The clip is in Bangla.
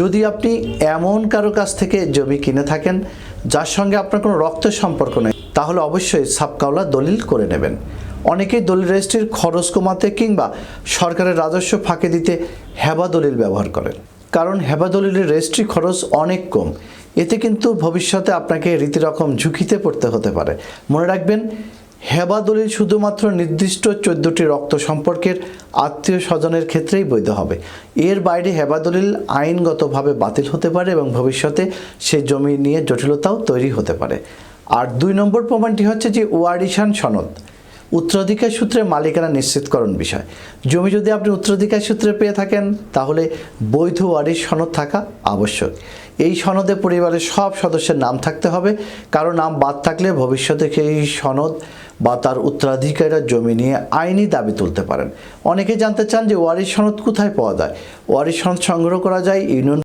যদি আপনি এমন কারও কাছ থেকে জমি কিনে থাকেন, যার সঙ্গে আপনার কোনো রক্তের সম্পর্ক নেই, তাহলে অবশ্যই সাবকাওলা দলিল করে নেবেন। অনেকেই দলিল রেজিস্ট্রির খরচ কমাতে কিংবা সরকারের রাজস্ব ফাঁকে দিতে হেবা দলিল ব্যবহার করেন। কারণ হেবা দলিলের রেজিস্ট্রি খরচ অনেক কম। এতে কিন্তু ভবিষ্যতে আপনাকে রীতিরকম ঝুঁকিতে পড়তে হতে পারে। মনে রাখবেন হেবা দলিল শুধুমাত্র নির্দিষ্ট চোদ্দটি রক্ত সম্পর্কের আত্মীয় স্বজনের ক্ষেত্রেই বৈধ হবে। এর বাইরে হেবা দলিল আইনগতভাবে বাতিল হতে পারে এবং ভবিষ্যতে সে জমি নিয়ে জটিলতাও তৈরি হতে পারে। আর দুই নম্বর প্রমাণটি হচ্ছে যে ওয়ারিশান সনদ উত্তরাধিকার সূত্রে মালিকানা নিশ্চিতকরণ বিষয়। জমি যদি আপনি উত্তরাধিকার সূত্রে পেয়ে থাকেন, তাহলে বৈধ ওয়ারিশ সনদ থাকা আবশ্যক। এই সনদে পরিবারের সব সদস্যের নাম থাকতে হবে। কারও নাম বাদ থাকলে ভবিষ্যতে সেই সনদ বা তার উত্তরাধিকারীরা জমি নিয়ে আইনি দাবি তুলতে পারেন। অনেকে জানতে চান যে ওয়ারিশ সনদ কোথায় পাওয়া যায়? ওয়ারিশ সনদ সংগ্রহ করা যায় ইউনিয়ন